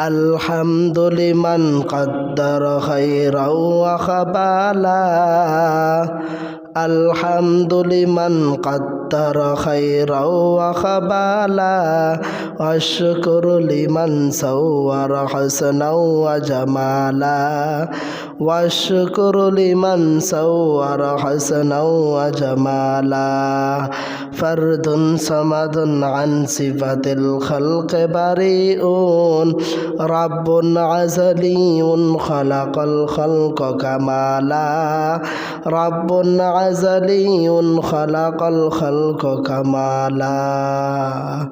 الحمد لمن قدر خيرا وخبالا. الحمد لمن قدر خيرا وخبالا والشكر لمن صور حسنا وجمالا والشكر لمن صور حسنا وجمالا فرد صمد عن صفة الخلق بريء رب عزلي خلق الخلق كمالا رب عزلي خلق الخلق كمالا لا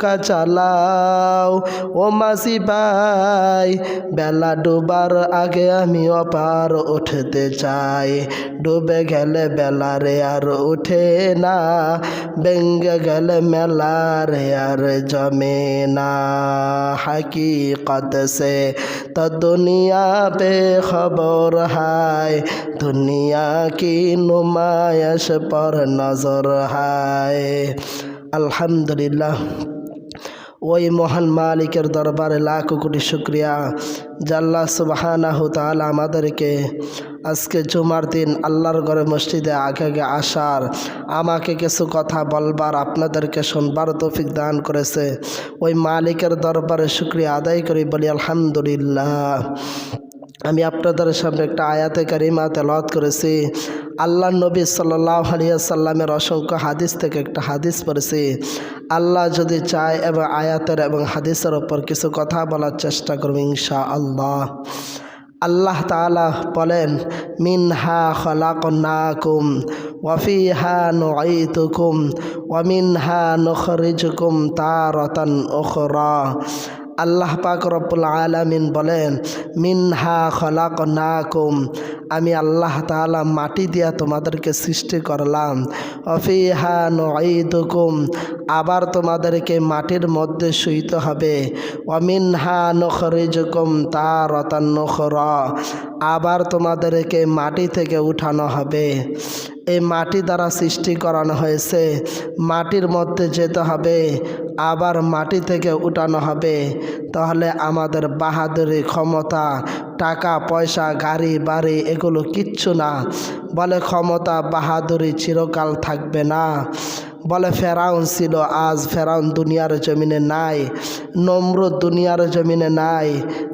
নৌকা চালাও। ও মাসি ভাই, বেলা ডুবার আগে আমি অপার উঠতে চাই। ডুবে গেলে বেলা রে আর উঠে না বেঙ্গে গেলে মেলা রে আর জমে না। হাকিকত সে তো দুনিয়া পে খবর হায়, দুনিয়া কি নুমায়স পর নজর হায়। আলহামদুলিল্লাহ। ওই মহান মালিকের দরবারে লাখ কোটি শুক্রিয়া। জাল্লা সুবাহানাহ তাহলে আমাদেরকে আজকে জুমার দিন আল্লাহর ঘরে মসজিদে আগে আগে আসার, আমাকে কিছু কথা বলবার আপনাদেরকে শুনবার তৌফিক দান করেছে। ওই মালিকের দরবারে শুক্রিয়া আদায় করি বলি আলহামদুলিল্লাহ। আমি আপনাদের সামনে একটা আয়াতে কারিমা তেলত করেছি। আল্লাহ নবী সাল্লাহ আলিয়াল্লামের অসংখ্য হাদিস থেকে একটা হাদিস পড়েছি। আল্লাহ যদি চায় এবং আয়াতের এবং হাদিসের ওপর কিছু কথা বলার চেষ্টা করব ইনশা আল্লাহ আল্লাহ তালা বলেন, মিনহা খলাকুম ওয়াফিহা নুকুম ওয়ামিনহা নখরিজুকুম তারতান ওখরা আল্লাহ পাক রব্বুল আলামিন বলেন মিনহা খলাক নাকুম আমি আল্লাহ তাআলা মাটি দিয়া তোমাদেরকে সৃষ্টি করলাম। অফিহা নঈদুকুম, আবার তোমাদেরকে মাটির মধ্যে শুইতে হবে। অমিনহা নখরিজুকুম তারাতান নখরা, আবার তোমাদেরকে মাটি থেকে উঠানো হবে। এই মাটি দ্বারা সৃষ্টি করানো হয়েছে। মাটির মধ্যে যেতে হবে, আবার মাটি থেকে উঠানো হবে। তাহলে আমাদের বাহাদুরি ক্ষমতা টাকা, পয়সা, গাড়ি, বাড়ি এগুলো কিচ্ছু না। বলে, ক্ষমতা বাহাদুরি চিরকাল থাকবে না। বলে, ফেরাউন ছিল, আজ ফেরাউন দুনিয়ার জমিনে নাই। নমরুদ দুনিয়ার জমিনে নাই।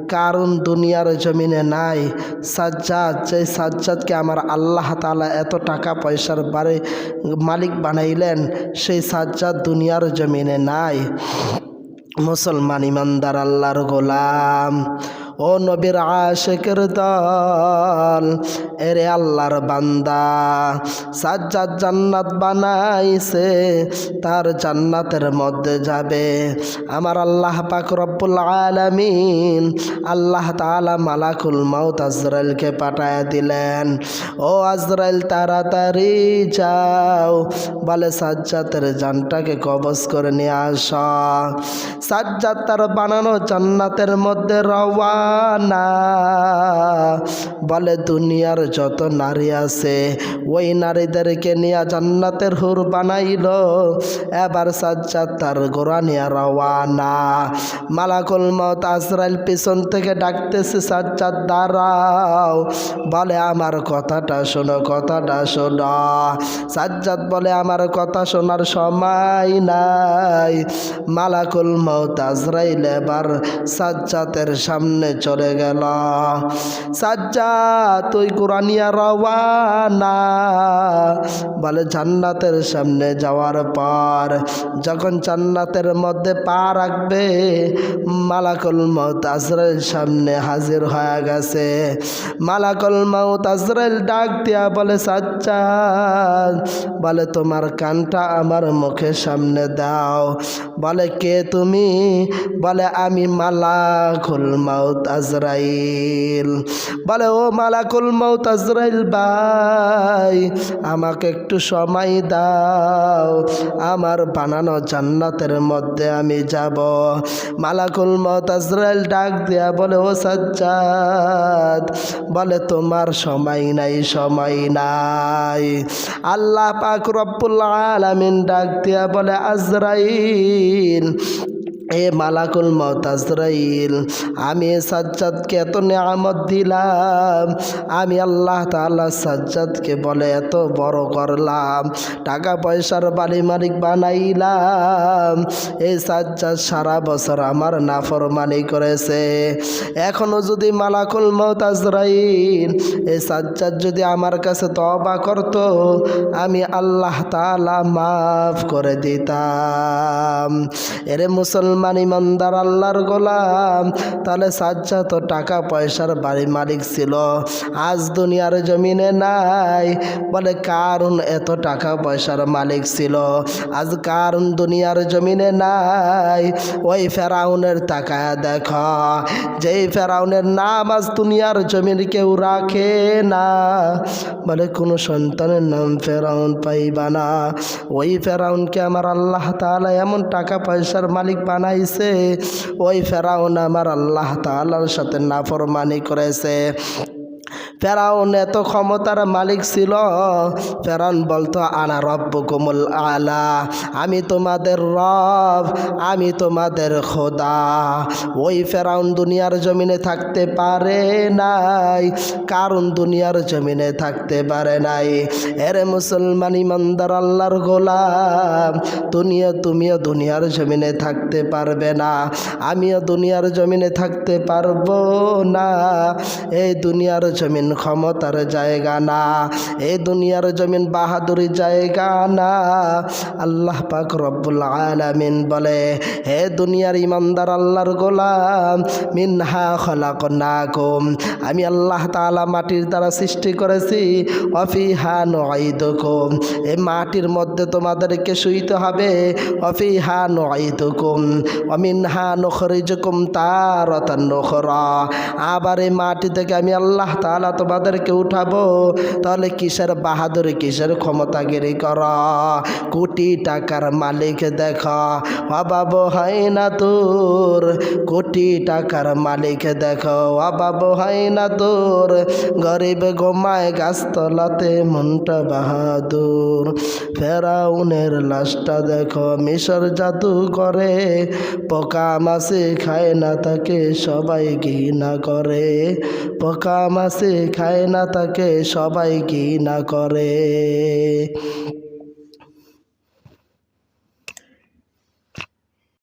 কারণ দুনিয়ার জমিনে নাই। সাজ্জাদ যে সাজ্জাদকে আমার আল্লাহ তালা এত টাকা পয়সার বারে মালিক বানাইলেন, সেই সাজ্জাদ দুনিয়ার জমিনে নাই। মুসলমান ইমানদার, আল্লাহর গোলাম। ও নবীর আশেকের দল এরে আল্লাহর বান্দা, সাজ্জাদ জান্নাত বানাইছে, তার জান্নাতের মধ্যে যাবে। আমার আল্লাহ পাক রব্বুল আলামিন আল্লাহ তাআলা মালাকুল মাউত আজরাইলকে পাঠায় দিলেন। ও আজরাইল, তাড়াতাড়ি যাও, বলে সাজ্জাতের জানটাকে কবজ করে নিয়ে আস। সাজ্জাদ তার বানানো জান্নাতের মধ্যে রওয়া না বলে, দুনিয়ার যত নারী আছে, ওই নারীদেরকে নিয়ে জান্নাতের হুর বানাইল। এবার সাজ্জাদ তার গোড়া নিয়ে রওয়ানা। মালাকুল মত আজরাইল পিছন থেকে ডাকতেছে, সাজ্জাদ, দাঁড়াও। বলে, আমার কথাটা শোনো কথাটা শোনো। সাজ্জাদ বলে, আমার কথা শোনার সময় নাই। মালাকুল মত আজরাইল এবার সাজ্জাতের সামনে চলে গেল। সাজ্জা তুই কোরআনিয়া রওয়ানা বলে, জান্নাতের সামনে যাওয়ার পর যখন জান্নাতের মধ্যে পা রাখবে, মালাকুল মৌত আজরাইল সামনে হাজির হয়ে গেছে। মালাকুল মৌত আজরাইল ডাক দিয়া বলে, সাজ্জাদ বলে, তোমার কানটা আমার মুখের সামনে দাও। বলে, কে তুমি? বলে, আমি মালাকুল মৌত আজরাইল। বলে, ও মালাকুল মৌত আজরাইল ভাই, আমাকে একটু সময় দাও। আমার বানানো জান্নাতের মধ্যে আমি যাব। মালাকুল মৌত আজরাইল ডাক দিয়া বলে, ও সাজ্জাদ, বলে, তোমার সময় নাই সময় নাই। আল্লাহ পাক রব্বুল আলামিন ডাক দিয়া বলে, আজরাইল এ মালাকুল মত আজরাইল, আমি সাজ্জাদকে এত নেয়ামত দিলাম, আমি আল্লাহ তাআলা সাজ্জাদকে বলে এত বড় করলাম টাকা পয়সার বাড়ি মালিক বানাইলাম, এই সাজ্জাদ সারা বছর আমার নাফরমানি করেছে। এখনও যদি মালাকুল মত আজরাইল, এই সাজ্জাদ যদি আমার কাছে তবা করত, আমি আল্লাহ তাআলা মাফ করে দিতাম। এরে মুসলমান মুসলমান ইমানদার আল্লাহর গোলাম। তাহলে সাজ্জা তো টাকা পয়সার বাড়ি মালিক ছিল। আজ দুনিয়ার জমিনে নাই। বলে কারণ এত টাকা পয়সার মালিক ছিল? আজ কারণ দুনিয়ার জমিনে নাই? ওই ফেরাউনের টাকা দেখ। যেই ফেরাউনের নাম আজ দুনিয়ার জমিন কেউ রাখে না। বলে, কোনো সন্তানের নাম ফেরাউন পাইবা না। ওই ফেরাউনকে আমার আল্লাহ তাআলা এমন টাকা পয়সার মালিক বানাইছে। ওই ফেরাউন আমার আল্লাহ তাল্লার সাথে নাফরমানি করেছে। ফেরাউন এত ক্ষমতার মালিক ছিল। ফেরাউন বলতো, আনা রব্ব কোমল আলা। আমি তোমাদের রব, আমি তোমাদের খোদা। ওই ফেরাউন দুনিয়ার জমিনে থাকতে পারে নাই কারণ দুনিয়ার জমিনে থাকতে পারে নাই। এরে মুসলমান ইমানদার আল্লাহর গোলাম দুনিয়া তুমিও দুনিয়ার জমিনে থাকতে পারবে না। আমিও দুনিয়ার জমিনে থাকতে পারব না। এই দুনিয়ার জমিন ক্ষমতার জায়গা না। এই দুনিয়ার জমিন বাহাদুরি জায়গা না। আল্লাহ পাক রব্বুল আলামিন বলে, হে দুনিয়ার ইমানদার আল্লাহর গোলাম, মিনহা খলাকনাকুম। আমি আল্লাহ তাআলা মাটির দ্বারা সৃষ্টি করেছি, অফিহা নুঈদুকুম। এ মাটির মধ্যে তোমাদেরকে শুইতে হবে, অফিহা নুঈদুকুম। অমিনহা নুখরিজুকুম তারাতান নুখরা আবার এই মাটি থেকে আমি আল্লাহ তাআলা তোমাদেরকে উঠাবো, তাহলে কিসের বাহাদুর, কিসের ক্ষমতাগিরি কর? কোটি টাকার মালিক দেখ অবাব হয় না তোর। কোটি টাকার মালিক দেখ অবাব হয় না তোর। গরিব গোমায় গাছতলাতে মনটা বাহাদুর। ফেরাউনের লাশটা দেখো, মিশর জাদু করে। পোকা মাসে খায় না তাকে সবাই ঘৃণা করে। পোকা মাসে খায় না তাকে সবাই কি না করে।